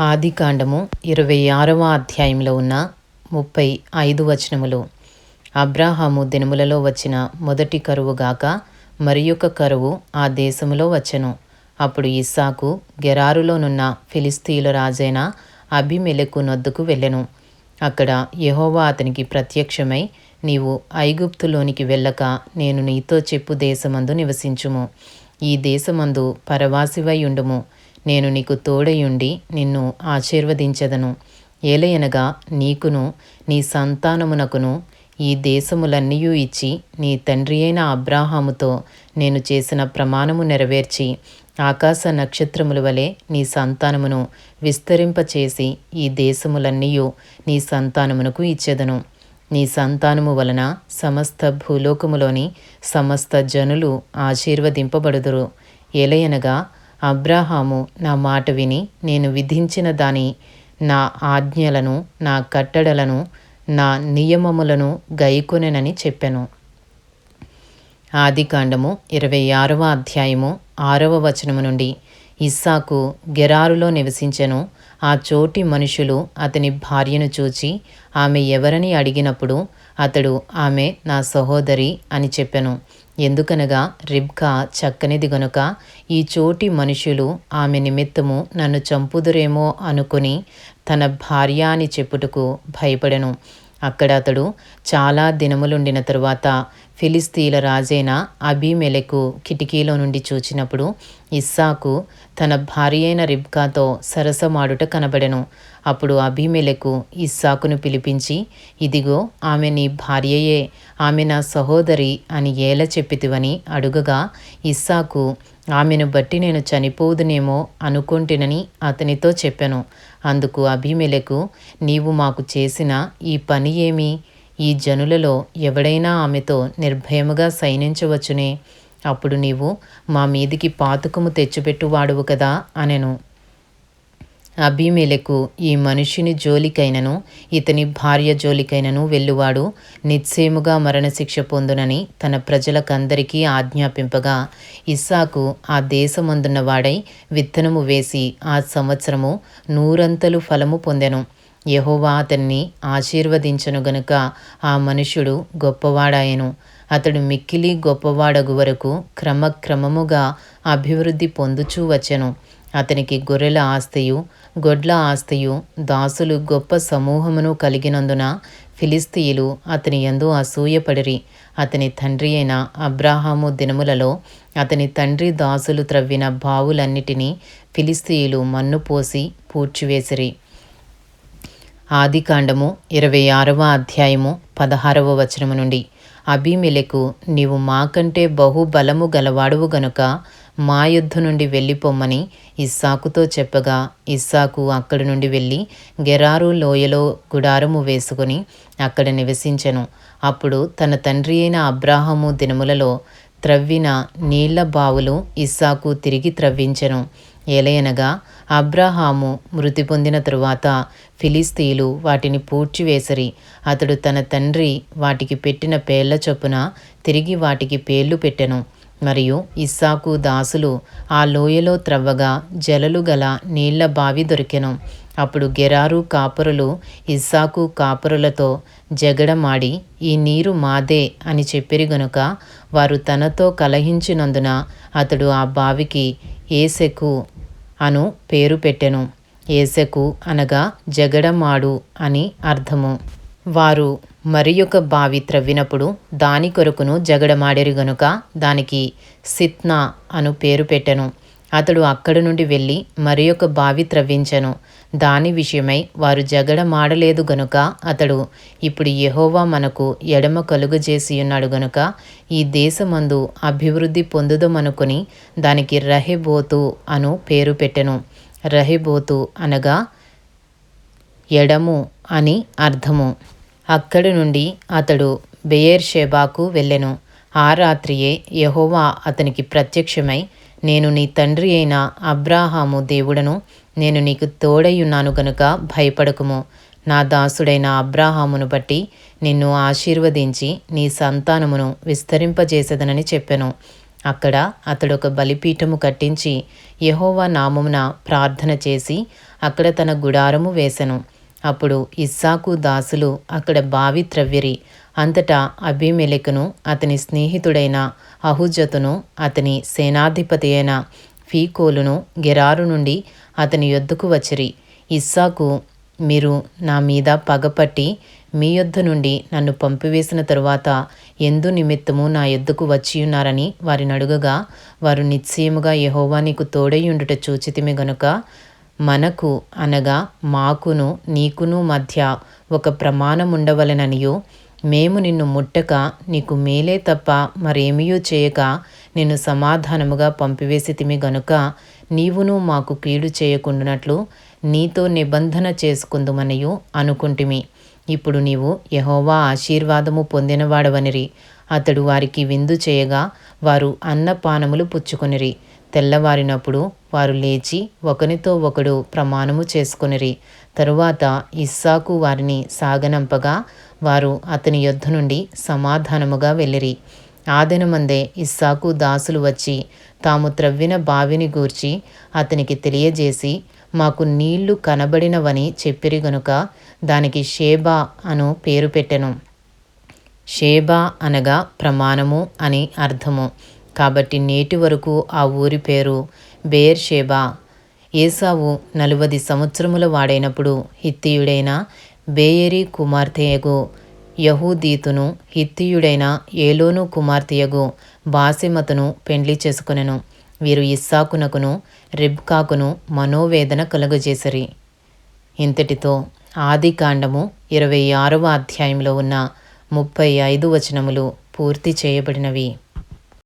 ఆదికాండము ఇరవై ఆరవ అధ్యాయంలో ఉన్న ముప్పై ఐదు వచనములు. అబ్రాహాము దినములలో వచ్చిన మొదటి కరువు గాక మరి కరువు ఆ దేశములో వచ్చెను. అప్పుడు ఇస్సాకు గెరారులోనున్న ఫిలిస్తీయుల రాజైన అభిమెలకు నొద్దుకు వెళ్ళెను. అక్కడ యహోవా అతనికి ప్రత్యక్షమై నీవు ఐగుప్తులోనికి వెళ్ళక నేను నీతో చెప్పు దేశమందు నివసించుము. ఈ దేశమందు పరవాసివై ఉండుము. నేను నీకు తోడయుండి నిన్ను ఆశీర్వదించెదను. ఏలయనగా నీకును నీ సంతానమునకును ఈ దేశములన్నీయూ ఇచ్చి నీ తండ్రి అయిన అబ్రాహాముతో నేను చేసిన ప్రమాణము నెరవేర్చి ఆకాశ నక్షత్రముల వలె నీ సంతానమును విస్తరింపచేసి ఈ దేశములన్నీయూ నీ సంతానమునకు ఇచ్చెదను. నీ సంతానము వలన సమస్త భూలోకములోని సమస్త జనులు ఆశీర్వదింపబడుదురు. ఏలయనగా అబ్రాహాము నా మాట విని నేను విధించిన దాని నా ఆజ్ఞలను నా కట్టడలను నా నియమములను గైకొనెనని చెప్పెను. ఆదికాండము ఇరవై ఆరవ అధ్యాయము ఆరవ వచనము నుండి ఇస్సాకు గెరారులో నివసించెను. ఆ చోటి మనుషులు అతని భార్యను చూచి ఆమె ఎవరని అడిగినప్పుడు అతడు ఆమె నా సహోదరి అని చెప్పెను. ఎందుకనగా రిబ్కా చక్కనిది గనుక ఈ చోటి మనుషులు ఆమె నిమిత్తము నన్ను చంపుదురేమో అనుకుని తన భార్య అని చెప్పుటకు భయపడెను. అక్కడ అతడు చాలా దినములుండిన తరువాత ఫిలిస్తీల రాజైన అభిమెలకు కిటికీలో నుండి చూచినప్పుడు ఇస్సాకు తన భార్య అయిన రిబ్కాతో సరసమాడుట కనబడెను. అప్పుడు అభిమెలకు ఇస్సాకును పిలిపించి ఇదిగో ఆమె నీ భార్యయే ఆమె నా సహోదరి అని ఏల చెప్పితివని అడుగగా ఇస్సాకు ఆమెను బట్టి నేను చనిపోదునేమో అనుకుంటునని అతనితో చెప్పాను. అందుకు అభిమెలకు నీవు మాకు చేసిన ఈ పని ఏమి? ఈ జనులలో ఎవడైనా ఆమెతో నిర్భయముగా సైనించవచ్చునే. అప్పుడు నీవు మా మీదికి పాతుకము తెచ్చిపెట్టువాడువు కదా అనెను. అభిమేలకు ఈ మనుషుని జోలికైనను ఇతని భార్య జోలికైనను వెళ్ళువాడు నిశ్చయముగా మరణశిక్ష పొందునని తన ప్రజలకందరికీ ఆజ్ఞాపింపగా ఇస్సాకు ఆ దేశమందున్న వాడై విత్తనము వేసి ఆ సంవత్సరము నూరంతలు ఫలము పొందెను. యహోవా అతన్ని ఆశీర్వదించను గనుక ఆ మనుషుడు గొప్పవాడాయను. అతడు మిక్కిలి గొప్పవాడగు వరకు క్రమక్రమముగా అభివృద్ధి పొందుచూ వచ్చెను. అతనికి గొర్రెల ఆస్తియు గొడ్ల ఆస్తియు దాసులు గొప్ప సమూహమును కలిగినందున ఫిలిస్తీయులు అతని యందు అసూయపడిరి. అతని తండ్రి అయిన అబ్రాహాము దినములలో అతని తండ్రి దాసులు త్రవ్విన బావులన్నిటినీ ఫిలిస్తీయులు మన్ను పోసి పూడ్చివేసిరి. ఆదికాండము ఇరవై ఆరవ అధ్యాయము పదహారవ వచనము నుండి. అభిమిలకు నీవు మాకంటే బహు బలము గలవాడువు గనుక మా యుద్ధ నుండి వెళ్ళిపోమ్మని ఇస్సాకుతో చెప్పగా ఇస్సాకు అక్కడి నుండి వెళ్ళి గెరారు లోయలో గుడారము వేసుకొని అక్కడ నివసించెను. అప్పుడు తన తండ్రి అయిన అబ్రాహము దినములలో త్రవ్విన నీళ్ళ బావులు ఇస్సాకు తిరిగి త్రవ్వించెను. ఏలయనగా అబ్రహాము మృతి పొందిన తరువాత ఫిలిస్తీలు వాటిని పూడ్చివేసరి అతడు తన తండ్రి వాటికి పెట్టిన పేర్ల చొప్పున తిరిగి వాటికి పేర్లు పెట్టెను. మరియు ఇస్సాకు దాసులు ఆ లోయలో త్రవ్వగా జలలు గల నీళ్ళ బావి దొరికెను. అప్పుడు గెరారు కాపురులు ఇస్సాకు కాపురులతో జగడమాడి ఈ నీరు మాదే అని చెప్పిరి గనుక వారు తనతో కలహించినందున అతడు ఆ బావికి ఏసెకు అను పేరు పెట్టెను. ఏసెకు అనగా జగడమాడు అని అర్థము. వారు మరి బావి త్రవ్వినప్పుడు దాని కొరకును జగడమాడిరి గనుక దానికి సిత్నా అను పేరు పెట్టెను. అతడు అక్కడి నుండి వెళ్ళి మరి ఒక బావి త్రవ్వించెను. దాని విషయమై వారు జగడమాడలేదు గనుక అతడు ఇప్పుడు యహోవా మనకు ఎడమ కలుగజేసి ఉన్నాడు గనుక ఈ దేశమందు అభివృద్ధి పొందుదమనుకొని దానికి రహెబోతు అను పేరు పెట్టెను. రహెబోతు అనగా ఎడము అని అర్థము. అక్కడి నుండి అతడు బెయేర్షెబాకు వెళ్ళెను. ఆ రాత్రియే యహోవా అతనికి ప్రత్యక్షమై నేను నీ తండ్రి అయిన అబ్రాహాము దేవుడను నేను నీకు తోడయ్యున్నాను గనుక భయపడకుము. నా దాసుడైన అబ్రాహామును బట్టి నిన్ను ఆశీర్వదించి నీ సంతానమును విస్తరింపజేసేదనని చెప్పెను. అక్కడ అతడు ఒక బలిపీఠము కట్టించి యహోవా నామమున ప్రార్థన చేసి అక్కడ తన గుడారము వేసెను. అప్పుడు ఇస్సాకు దాసులు అక్కడ బావి త్రవ్విరి. అంతటా అభిమెలెకును అతని స్నేహితుడైన అహుజతును అతని సేనాధిపతి అయిన ఫీకోలును గెరారు నుండి అతని యొద్దకు వచ్చిరి. ఇస్సాకు మీరు నా మీద పగపట్టి మీ యొద్ద నుండి నన్ను పంపివేసిన తరువాత ఎందు నిమిత్తము నా యొద్దకు వచ్చియున్నారని వారిని అడుగగా వారు నిశ్చయముగా యహోవా నీకు తోడయుండుట చూచితిమి గనుక మనకు అనగా మాకును నీకును మధ్య ఒక ప్రమాణం ఉండవలెననియు మేము నిన్ను ముట్టక నీకు మేలే తప్ప మరేమియూ చేయక నిన్ను సమాధానముగా పంపివేసితిమి గనుక నీవును మాకు కీడు చేయకుండునట్లు నీతో నిబంధన చేసుకుందుమనియు అనుకుంటిమి. ఇప్పుడు నీవు యహోవా ఆశీర్వాదము పొందినవాడవనిరి. అతడు వారికి విందు చేయగా వారు అన్నపానములు పుచ్చుకొనిరి. తెల్లవారినప్పుడు వారు లేచి ఒకనితో ఒకడు ప్రమాణము చేసుకొనిరి. తరువాత ఇస్సాకు వారిని సాగనంపగా వారు అతని యొద్ధ నుండి సమాధానముగా వెళ్ళిరి. ఆదినమందే ఇస్సాకు దాసులు వచ్చి తాము త్రవ్విన బావిని గూర్చి అతనికి తెలియజేసి మాకు నీళ్ళు కనబడినవని చెప్పిరి గనుక దానికి షేబా అను పేరు పెట్టెను. షేబా అనగా ప్రమాణము అని అర్థము. కాబట్టి నేటి వరకు ఆ ఊరి పేరు బేర్షేబా ఏసావు నలువది సంవత్సరముల వాడైనప్పుడు హిత్తియుడైన బేయరి కుమార్తెయగు యహూదీతును హిత్తియుడైన ఏలోను కుమార్తెయగు బాసిమతును పెండ్లి చేసుకునెను. వీరు ఇస్సాకునకును రిబ్కాకును మనోవేదన కలుగజేసరి. ఇంతటితో ఆది కాండము ఇరవై ఆరవ అధ్యాయంలో ఉన్న ముప్పై ఐదు వచనములు పూర్తి చేయబడినవి.